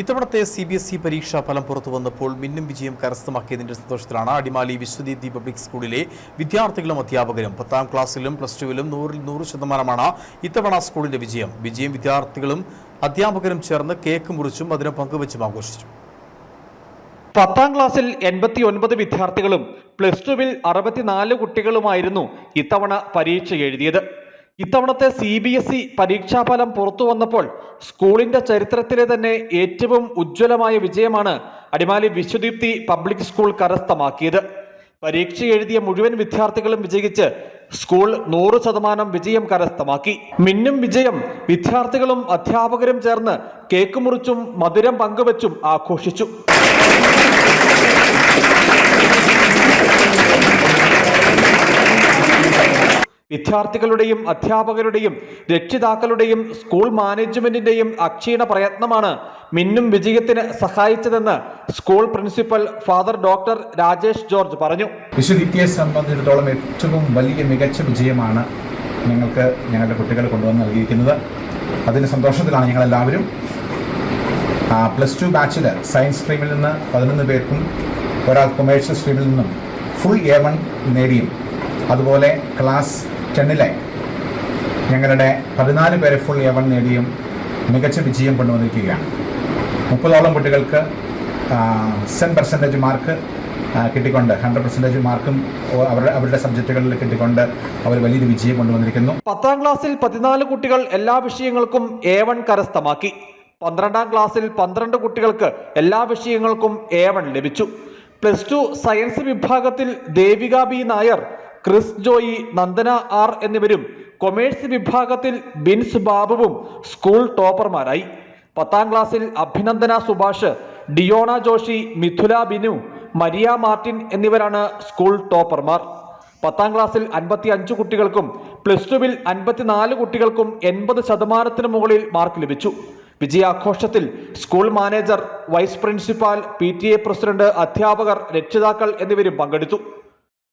ഇത്തവണത്തെ C B S E പരീക്ഷാ ഫലം പുറത്തു വന്നപ്പോൾ മിന്നും വിജയം കരസ്ഥമാക്കിയതിന്റെ സന്തോഷത്തിലാണ് അടിമാലി വിശ്വദീപ് പബ്ലിക് സ്കൂളിലെ വിദ്യാർത്ഥികളും അധ്യാപകരും. പത്താം ക്ലാസ്സിലും പ്ലസ് ടുവിലും നൂറിൽ നൂറ് ശതമാനമാണ് ഇത്തവണ സ്കൂളിന്റെ വിജയം. വിജയം വിദ്യാർത്ഥികളും അധ്യാപകരും ചേർന്ന് കേക്ക് മുറിച്ചും അതിന് പങ്കുവച്ചും ആഘോഷിച്ചു. പത്താം ക്ലാസ്സിൽ എൺപത്തി ഒൻപത് വിദ്യാർത്ഥികളും പ്ലസ് ടുവിൽ അറുപത്തിനാല് കുട്ടികളുമായിരുന്നു ഇത്തവണ പരീക്ഷ എഴുതിയത്. ഇത്തവണത്തെ സി ബി എസ് ഇ പരീക്ഷാഫലം പുറത്തു വന്നപ്പോൾ സ്കൂളിന്റെ ചരിത്രത്തിലെ തന്നെ ഏറ്റവും ഉജ്ജ്വലമായ വിജയമാണ് അടിമാലി വിശ്വദീപ്തി പബ്ലിക് സ്കൂൾ കരസ്ഥമാക്കിയത്. പരീക്ഷ എഴുതിയ മുഴുവൻ വിദ്യാർത്ഥികളും വിജയിച്ച് സ്കൂൾ നൂറ് ശതമാനം വിജയം കരസ്ഥമാക്കി. മിന്നും വിജയം വിദ്യാർത്ഥികളും അധ്യാപകരും ചേർന്ന് കേക്ക് മുറിച്ചും മധുരം പങ്കുവച്ചും ആഘോഷിച്ചു. വിദ്യാർത്ഥികളുടെയും അധ്യാപകരുടെയും രക്ഷിതാക്കളുടെയും സ്കൂൾ മാനേജ്മെന്റിന്റെയും അക്ഷീണ പ്രയത്നമാണ് മിന്നും വിജയത്തിന് സഹായിച്ചതെന്ന് school principal father doctor Rajesh George പറഞ്ഞു. വിശ്വദീപ്തിയെ സംബന്ധിച്ചിടത്തോളം ഏറ്റവും വലിയ മികച്ച വിജയമാണ് ഞങ്ങൾക്ക് ഞങ്ങളുടെ കുട്ടികൾ കൊണ്ടുവന്ന് നൽകിയിരിക്കുന്നത്. അതിന്റെ സന്തോഷത്തിലാണ് ഞങ്ങളെല്ലാവരും. പ്ലസ് ടു ബാച്ചിൽ സയൻസ് സ്ട്രീമിൽ നിന്ന് പതിനൊന്ന് പേർക്കും ഒരാൾ കൊമേഴ്സ്യൽ സ്ട്രീമിൽ നിന്നും ഫുൾ എ വൺ നേടിയും. അതുപോലെ ക്ലാസ് ടെന്നിലെ ഞങ്ങളുടെ പതിനാല് പേരെ ഫുൾ യവൻ വൺ നേടിയും മികച്ച വിജയം കൊണ്ടുവന്നിരിക്കുകയാണ്. മുപ്പതോളം കുട്ടികൾക്ക് സെൻ പെർസെന്റേജ് മാർക്ക് കിട്ടിക്കൊണ്ട് ഹൺഡ്രഡ് പെർസെന്റേജ് മാർക്കും അവരുടെ അവരുടെ സബ്ജക്റ്റുകളിൽ കിട്ടിക്കൊണ്ട് അവർ വലിയൊരു വിജയം കൊണ്ടുവന്നിരിക്കുന്നു. പത്താം ക്ലാസ്സിൽ പതിനാല് കുട്ടികൾ എല്ലാ വിഷയങ്ങൾക്കും എ വൺ കരസ്ഥമാക്കി. പന്ത്രണ്ടാം ക്ലാസ്സിൽ പന്ത്രണ്ട് കുട്ടികൾക്ക് എല്ലാ വിഷയങ്ങൾക്കും എ വൺ ലഭിച്ചു. പ്ലസ് ടു സയൻസ് വിഭാഗത്തിൽ Devika B Nair Chris Joy Nandana R എന്നിവരും കൊമേഴ്സ് വിഭാഗത്തിൽ ബിൻസ് ബാബുവും സ്കൂൾ ടോപ്പർമാരായി. പത്താം ക്ലാസ്സിൽ അഭിനന്ദന സുഭാഷ് ഡിയോണ ജോഷി മിഥുല ബിനു മരിയ മാർട്ടിൻ എന്നിവരാണ് സ്കൂൾ ടോപ്പർമാർ. പത്താം ക്ലാസ്സിൽ അൻപത്തി അഞ്ച് കുട്ടികൾക്കും പ്ലസ് ടുവിൽ അൻപത്തിനാല് കുട്ടികൾക്കും എൺപത് ശതമാനത്തിന് മുകളിൽ മാർക്ക് ലഭിച്ചു. വിജയാഘോഷത്തിൽ school manager vice principal P president അധ്യാപകർ രക്ഷിതാക്കൾ എന്നിവരും പങ്കെടുത്തു.